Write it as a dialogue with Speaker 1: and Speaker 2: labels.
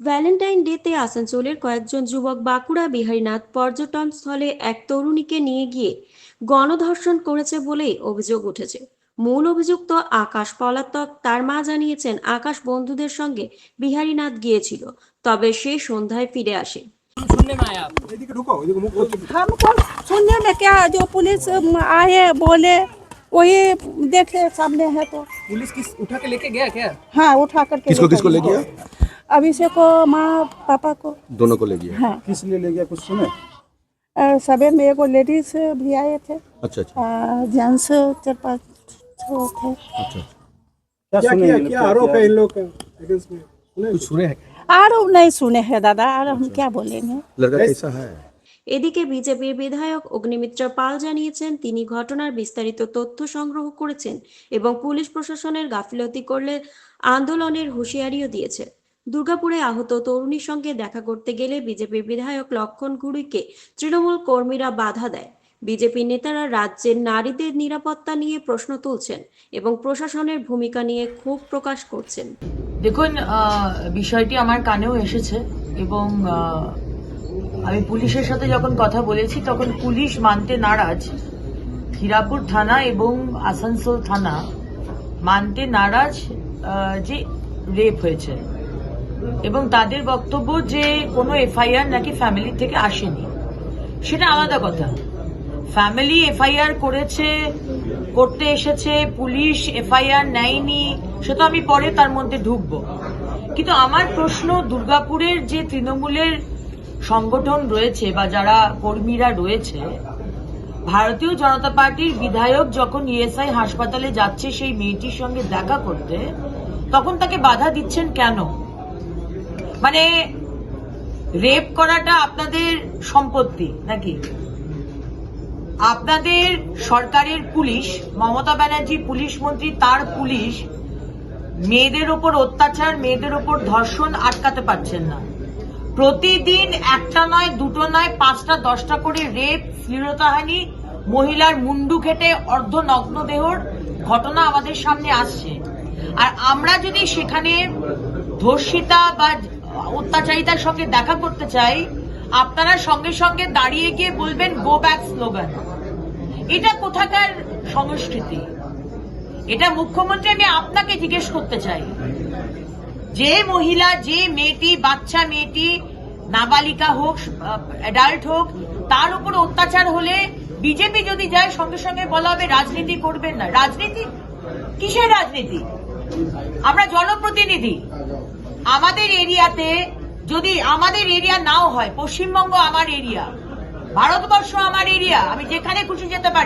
Speaker 1: Valentine ডেতে আসানসোলের কয়েকজন যুবক বাঁকুড়া বিহারীনাথ পর্যটন স্থলে এক তরুণীকে নিয়ে গিয়ে গণধর্ষণ করেছে বলেই অভিযোগ উঠেছে মূল অভিযুক্ত আকাশ পলাতক তার মা জানিয়েছেন আকাশ বন্ধুদের সঙ্গে বিহারীনাথ গিয়েছিল তবে সে সন্ধ্যায় ফিরে আসে
Speaker 2: सुनने में आया आपको
Speaker 3: এদিকে ঢুকো এদিকে মুখ করছো
Speaker 4: हमको सुनने में क्या जो पुलिस अम, आए बोले वही देखे सामने है तो
Speaker 2: पुलिस किस उठा के लेके गया क्या
Speaker 4: हाँ उठा करके
Speaker 3: किसको किसको ले गया
Speaker 4: अभिषेक को माँ पापा को
Speaker 3: दोनों को ले गया
Speaker 4: हाँ
Speaker 3: किस लिए ले गया कुछ सुने
Speaker 4: अ, सभी में एगो लेडीज भी आए थे
Speaker 3: अच्छा अच्छा
Speaker 4: जेंट्स चार पाँच ठो थे
Speaker 3: अच्छा
Speaker 5: क्या किया क्या आरोप है इन लोग का अगेंस्ट में
Speaker 2: कुछ सुने हैं
Speaker 4: और नहीं सुने हैं दादा और हम क्या बोलेंगे
Speaker 3: लड़का कैसा है
Speaker 1: এদিকে বিজেপির বিধায়ক অগ্নিমিত্র পাল জানিয়েছেন তিনি ঘটনার বিস্তারিত তথ্য সংগ্রহ করেছেন এবং পুলিশ প্রশাসনের গাফিলতি করলে আন্দোলনের হুঁশিয়ারিও দিয়েছে দুর্গাপুরে আহত তরুণীর সঙ্গে দেখা করতে গেলে বিজেপির বিধায়ক লক্ষণ ঘুড়িকে তৃণমূল কর্মীরা বাধা দেয়। বিজেপি নেতারা রাজ্যের নারীদের নিরাপত্তা নিয়ে প্রশ্ন তুলছেন এবং প্রশাসনের ভূমিকা নিয়ে ক্ষোভ প্রকাশ করছেন।
Speaker 6: দেখুন বিষয়টি আমার কানেও এসেছে এবং আমি পুলিশের সাথে যখন কথা বলেছি তখন পুলিশ মানতে নারাজ। হিরাপুর থানা এবং আসানসোল থানা মানতে নারাজ যে রেপ হয়েছে। এবং তাদের বক্তব্য যে কোনো এফআইআর নাকি ফ্যামিলি থেকে আসেনি। সেটা আলাদা কথা। ফ্যামিলি এফআইআর করেছে, করতে এসেছে, পুলিশ এফআইআর নেয়নি সেটা আমি পরে তার মধ্যে ঢুকবো। কিন্তু আমার প্রশ্ন, দুর্গাপুরের যে তৃণমূলের সংগঠন রয়েছে বা যারা কর্মীরা রয়েছে, ভারতীয় জনতা পার্টির বিধায়ক যখন ইএসআই হাসপাতালে যাচ্ছে সেই মেয়েটির সঙ্গে দেখা করতে, তখন তাকে বাধা দিচ্ছেন কেন? মানে রেপ করাটা আপনাদের সম্পত্তি, নাকি? আপনাদের সরকারের পুলিশ, মমতা ব্যানার্জি পুলিশ মন্ত্রী, তার পুলিশ মেয়েদের ওপর অত্যাচার, মেয়েদের ওপর ধর্ষণ আটকাতে পারছেন না। প্রতিদিন একটা নয়, দুটো নয়, পাঁচটা, দশটা করে রেপ শ্লীলতাহানি, মহিলার মুন্ডু খেটে অর্ধনগ্ন দেহর ঘটনা আমাদের সামনে আসছে। আর আমরা যদি সেখানে ধর্ষিতা বা অত্যাচারিতার সঙ্গে দেখা করতে চাই, আপনারা সঙ্গে সঙ্গে দাঁড়িয়ে গিয়ে বলবেন গো ব্যাক স্লোগান এটা কোথাকার সংস্কৃতি? এটা মুখ্যমন্ত্রী, আমি আপনাকে জিজ্ঞেস করতে চাই। যে মহিলা, যে মেয়েটি, বাচ্চা মেয়েটি, নাবালিকা হোক অ্যাডাল্ট হোক, তার উপর অত্যাচার হলে বিজেপি যদি যায়, সঙ্গে সঙ্গে বলা হবে রাজনীতি করবেন না। রাজনীতি? কিসের রাজনীতি? আমরা জনপ্রতিনিধি। আমাদের এরিয়াতে যদি আমাদের এরিয়া নাও হয়, পশ্চিমবঙ্গ আমার এরিয়া, ভারতবর্ষ আমার এরিয়া, আমি যেখানে খুশি যেতে পারি।